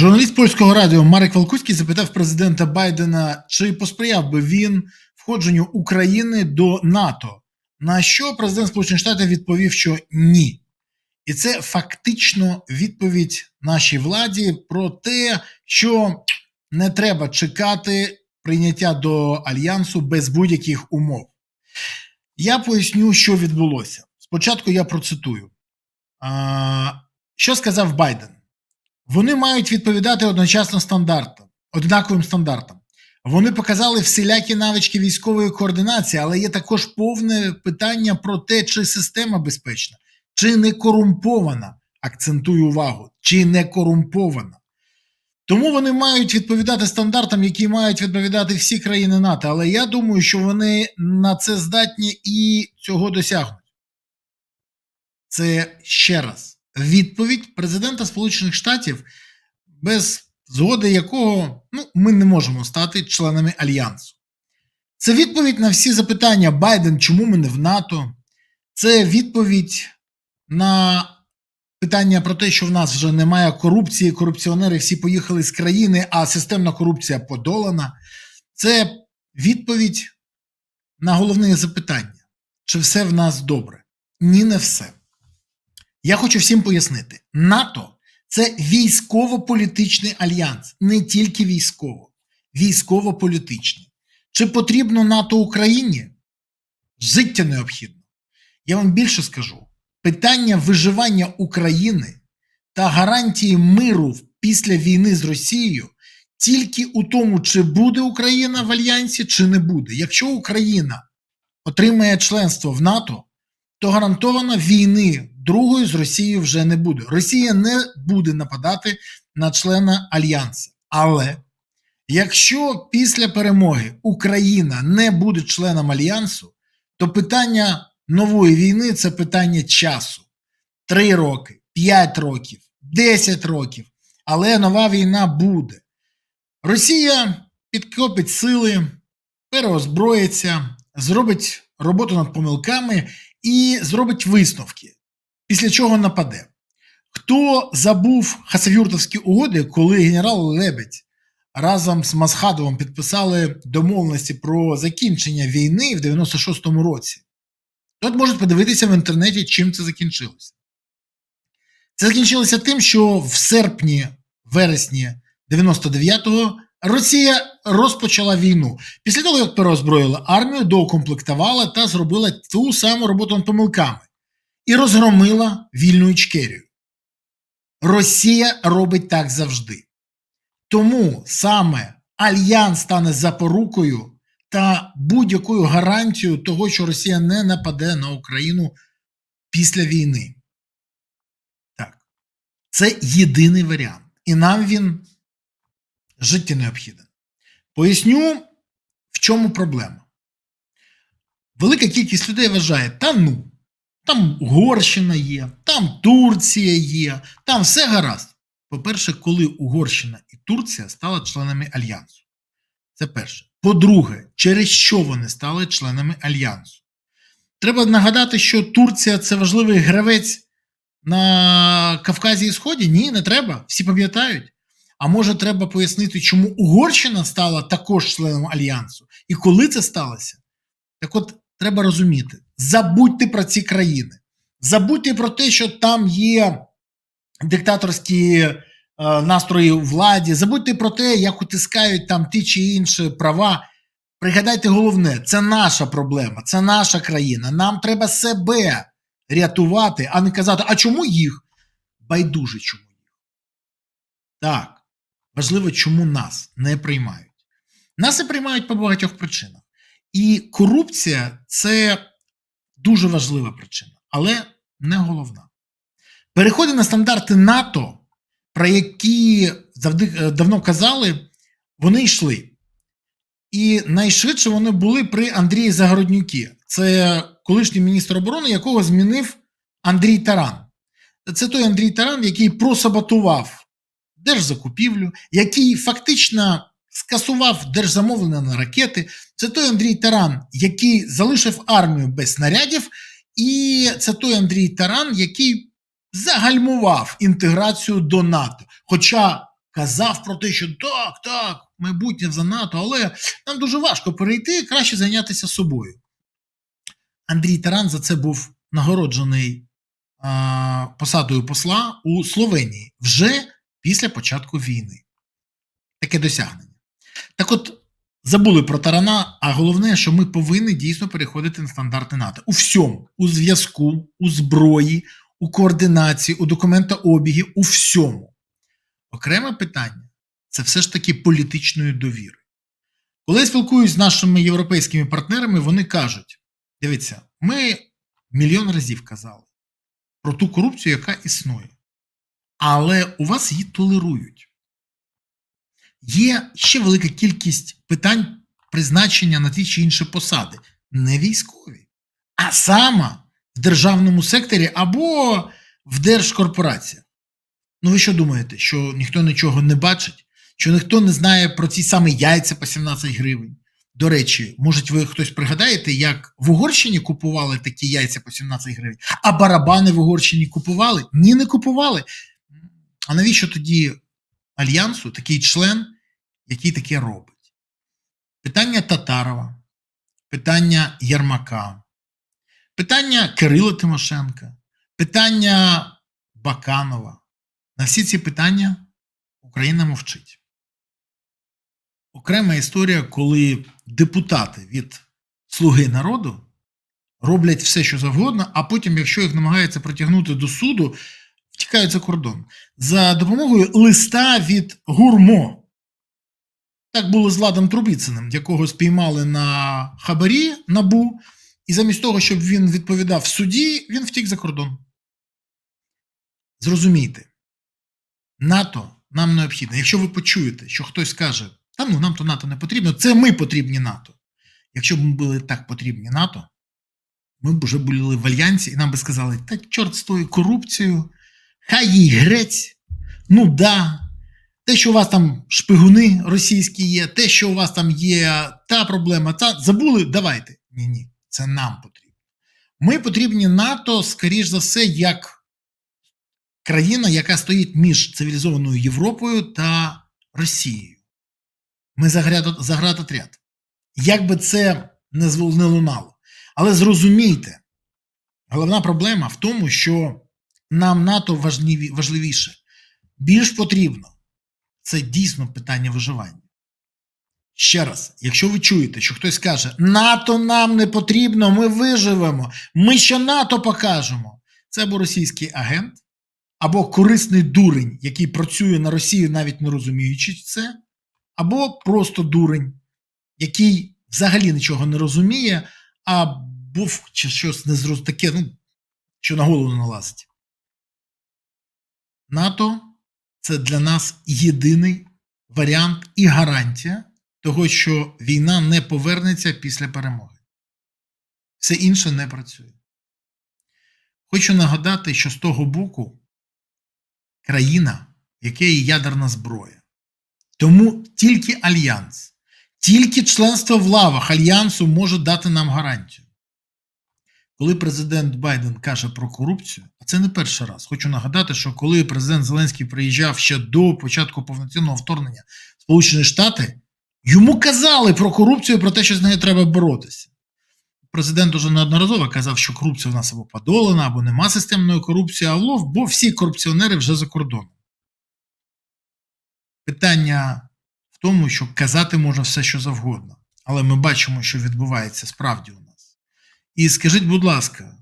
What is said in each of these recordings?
Журналіст польського радіо Марек Валкуський запитав президента Байдена, чи посприяв би він входженню України до НАТО. На що президент Сполучених Штатів відповів, що ні. І це фактично відповідь нашій владі про те, що не треба чекати прийняття до альянсу без будь-яких умов. Я поясню, що відбулося. Спочатку я процитую. Що сказав Байден? Вони мають відповідати одночасно стандартам, однаковим стандартам. Вони показали всілякі навички військової координації, але є також повне питання про те, чи система безпечна, чи не корумпована. Акцентую увагу, чи не корумпована. Тому вони мають відповідати стандартам, які мають відповідати всі країни НАТО. Але я думаю, що вони на це здатні і цього досягнуть. Це ще раз відповідь президента Сполучених Штатів, без згоди якого ну, ми не можемо стати членами альянсу. Це відповідь на всі запитання Байден, чому ми не в НАТО. Це відповідь на питання про те, що в нас вже немає корупції, корупціонери всі поїхали з країни, а системна корупція подолана. Це відповідь на головне запитання: чи все в нас добре? Ні, не все. Я хочу всім пояснити: НАТО це військово-політичний альянс, не тільки військово, військово-політичний. Чи потрібно НАТО Україні? Життя необхідно. Я вам більше скажу: питання виживання України та гарантії миру після війни з Росією тільки у тому, чи буде Україна в альянсі, чи не буде. Якщо Україна отримає членство в НАТО, то гарантовано війни другої з Росією вже не буде. Росія не буде нападати на члена альянсу. Але якщо після перемоги Україна не буде членом альянсу, то питання нової війни це питання часу: три роки, п'ять років, десять років. Але нова війна буде. Росія підкопить сили, переозброїться, зробить роботу над помилками і зробить висновки, після чого нападе. Хто забув Хасавюртовські угоди, коли генерал Лебедь разом з Масхадовим підписали домовленості про закінчення війни в 96-му році? Тот може подивитися в інтернеті, чим це закінчилося. Це закінчилося тим, що в серпні, вересні 99-го Росія розпочала війну. Після того, як переозброїла армію, доукомплектувала та зробила ту саму роботу над помилками і розгромила вільну Ічкерію. Росія робить так завжди. Тому саме Альянс стане запорукою та будь-якою гарантією того, що Росія не нападе на Україну після війни. Так. Це єдиний варіант. І нам він життя необхіден. Поясню, в чому проблема. Велика кількість людей вважає, та ну, там Угорщина є, там Турція є, там все гаразд. По-перше, коли Угорщина і Турція стали членами Альянсу. Це перше. По-друге, через що вони стали членами Альянсу? Треба нагадати, що Турція це важливий гравець на Кавказі і Сході? Ні, не треба. Всі пам'ятають. А може, треба пояснити, чому Угорщина стала також членом Альянсу? І коли це сталося? Так от треба розуміти: забудьте про ці країни, забудьте про те, що там є диктаторські е, настрої у владі, забудьте про те, як утискають там ті чи інші права. Пригадайте головне, це наша проблема, це наша країна. Нам треба себе рятувати, а не казати, а чому їх? Байдуже чому їх. Так. Важливо, чому нас не приймають. Нас не приймають по багатьох причинах. І корупція це дуже важлива причина, але не головна. Переходи на стандарти НАТО, про які завжди давно казали, вони йшли. І найшвидше вони були при Андрії Загороднюкі. Це колишній міністр оборони, якого змінив Андрій Таран. Це той Андрій Таран, який просаботував держзакупівлю, який фактично скасував держзамовлення на ракети. Це той Андрій Таран, який залишив армію без снарядів, і це той Андрій Таран, який загальмував інтеграцію до НАТО. Хоча казав про те, що так, так, майбутнє за НАТО, але нам дуже важко перейти, краще зайнятися собою. Андрій Таран за це був нагороджений посадою посла у Словенії вже після початку війни. Таке досягнення. Так от, забули про Тарана, а головне, що ми повинні дійсно переходити на стандарти НАТО. У всьому, у зв'язку, у зброї, у координації, у документообігі, у всьому. Окреме питання це все ж таки політичної довіри. Коли я спілкуюсь з нашими європейськими партнерами, вони кажуть: дивіться, ми мільйон разів казали про ту корупцію, яка існує. Але у вас її толерують. Є ще велика кількість питань призначення на ті чи інші посади, не військові, а саме в державному секторі або в держкорпораціях. Ну ви що думаєте, що ніхто нічого не бачить, що ніхто не знає про ці самі яйця по 17 гривень? До речі, може, ви хтось пригадаєте, як в Угорщині купували такі яйця по 17 гривень, а барабани в Угорщині купували? Ні, не купували. А навіщо тоді альянсу такий член, який таке робить? Питання Татарова, питання Єрмака, питання Кирила Тимошенка, питання Баканова. На всі ці питання Україна мовчить. Окрема історія, коли депутати від Слуги народу роблять все, що завгодно, а потім, якщо їх намагаються притягнути до суду, втікають за кордон за допомогою листа від гурмо. Так було з Ладом Трубіциним, якого спіймали на хабарі набу, і замість того, щоб він відповідав в суді, він втік за кордон. Зрозумійте, НАТО нам необхідно. Якщо ви почуєте, що хтось скаже, та ну нам то НАТО не потрібно, це ми потрібні НАТО. Якщо б ми були так потрібні НАТО, ми б вже були в альянсі і нам би сказали, та чорт з тою корупцією, хай їй грець, ну да. Те, що у вас там шпигуни російські є, те, що у вас там є та проблема, та забули, давайте. Ні, ні, це нам потрібно. Ми потрібні НАТО, скоріш за все, як країна, яка стоїть між цивілізованою Європою та Росією. Ми заградотряд. Як би це не лунало. Але зрозумійте, головна проблема в тому, що нам НАТО важливіше. Більш потрібно. Це дійсно питання виживання. Ще раз, якщо ви чуєте, що хтось каже, НАТО нам не потрібно, ми виживемо, ми ще НАТО покажемо. Це або російський агент, або корисний дурень, який працює на Росію, навіть не розуміючи це, або просто дурень, який взагалі нічого не розуміє, або в- чи щось незроз... таке, ну, що на голову не налазить. НАТО це для нас єдиний варіант і гарантія того, що війна не повернеться після перемоги. Все інше не працює. Хочу нагадати, що з того боку країна, в якій ядерна зброя. Тому тільки альянс, тільки членство в лавах альянсу може дати нам гарантію. Коли президент Байден каже про корупцію, це не перший раз. Хочу нагадати, що коли президент Зеленський приїжджав ще до початку повноцінного вторгнення в Сполучені Штати, йому казали про корупцію, про те, що з нею треба боротися. Президент уже неодноразово казав, що корупція в нас або подолана, або нема системної корупції, або бо всі корупціонери вже за кордоном. Питання в тому, що казати можна все, що завгодно, але ми бачимо, що відбувається справді у нас. І скажіть, будь ласка,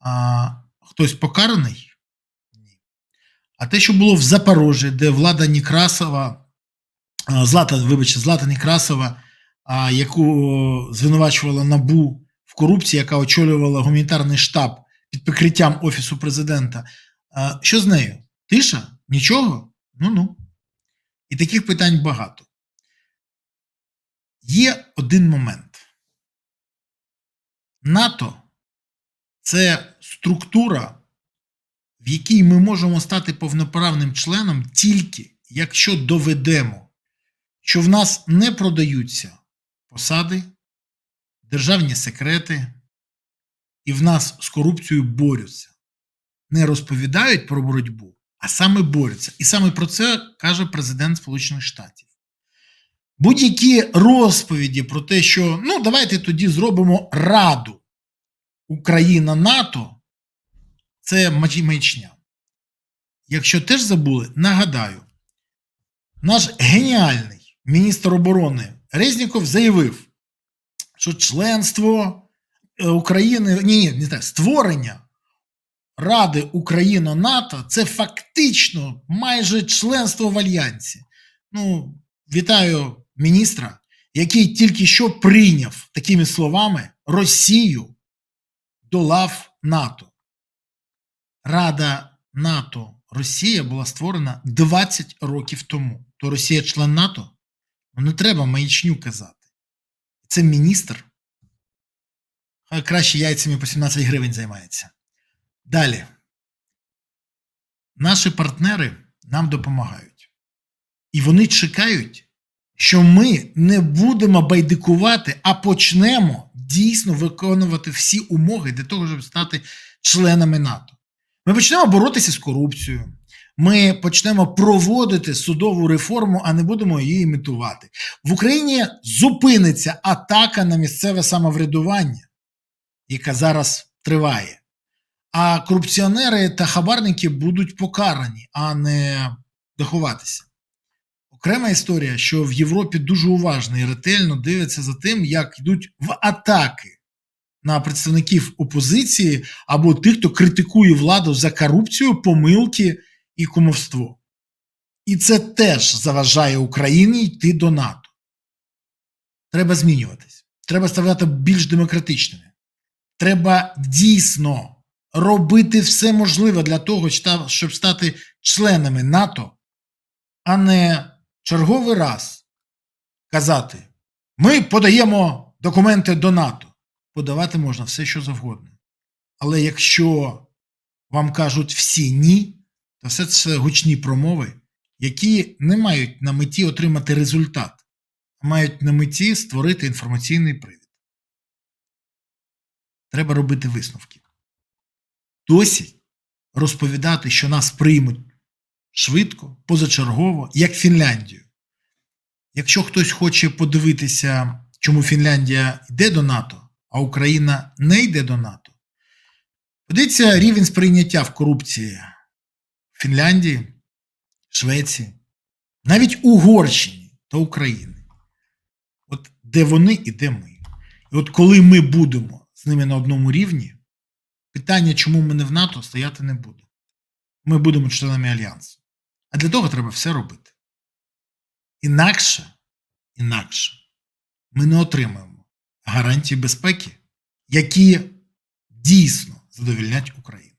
а хтось покараний? Ні. А те, що було в Запорожжі, де влада Некрасова, Злата, вибачте, Злата Некрасова, яку звинувачувала НАБУ в корупції, яка очолювала гуманітарний штаб під прикриттям Офісу президента. Що з нею? Тиша? Нічого? Ну-ну. І таких питань багато. Є один момент. НАТО це структура, в якій ми можемо стати повноправним членом тільки якщо доведемо, що в нас не продаються посади, державні секрети, і в нас з корупцією борються. Не розповідають про боротьбу, а саме борються. І саме про це каже президент Сполучених Штатів. Будь-які розповіді про те, що ну давайте тоді зробимо Раду Україна НАТО, це маячня. Якщо теж забули, нагадаю, наш геніальний міністр оборони Резніков заявив, що членство е, України, ні, не так, створення Ради Україна-НАТО це фактично майже членство в Альянсі. Ну, вітаю міністра, який тільки що прийняв такими словами Росію до лав НАТО. Рада НАТО Росія була створена 20 років тому. То Росія член НАТО? Ну не треба маячню казати. Це міністр. Хай краще яйцями по 17 гривень займається. Далі. Наші партнери нам допомагають. І вони чекають, що ми не будемо байдикувати, а почнемо дійсно виконувати всі умови для того, щоб стати членами НАТО. Ми почнемо боротися з корупцією. Ми почнемо проводити судову реформу, а не будемо її імітувати. В Україні зупиниться атака на місцеве самоврядування, яка зараз триває. А корупціонери та хабарники будуть покарані, а не дахуватися. Окрема історія, що в Європі дуже уважно і ретельно дивляться за тим, як йдуть в атаки на представників опозиції або тих, хто критикує владу за корупцію, помилки і кумовство. І це теж заважає Україні йти до НАТО. Треба змінюватись. Треба ставати більш демократичними. Треба дійсно робити все можливе для того, щоб стати членами НАТО, а не черговий раз казати: ми подаємо документи до НАТО. Подавати можна все, що завгодно. Але якщо вам кажуть всі ні, то все це гучні промови, які не мають на меті отримати результат, а мають на меті створити інформаційний привід. Треба робити висновки. Досі розповідати, що нас приймуть швидко, позачергово, як Фінляндію. Якщо хтось хоче подивитися, чому Фінляндія йде до НАТО, а Україна не йде до НАТО, подивіться рівень сприйняття в корупції в Фінляндії, Швеції, навіть Угорщині та Україні. От де вони і де ми. І от коли ми будемо з ними на одному рівні, питання, чому ми не в НАТО, стояти не буде. Ми будемо членами Альянсу. А для того треба все робити. Інакше, інакше ми не отримаємо гарантії безпеки, які дійсно задовільнять Україну.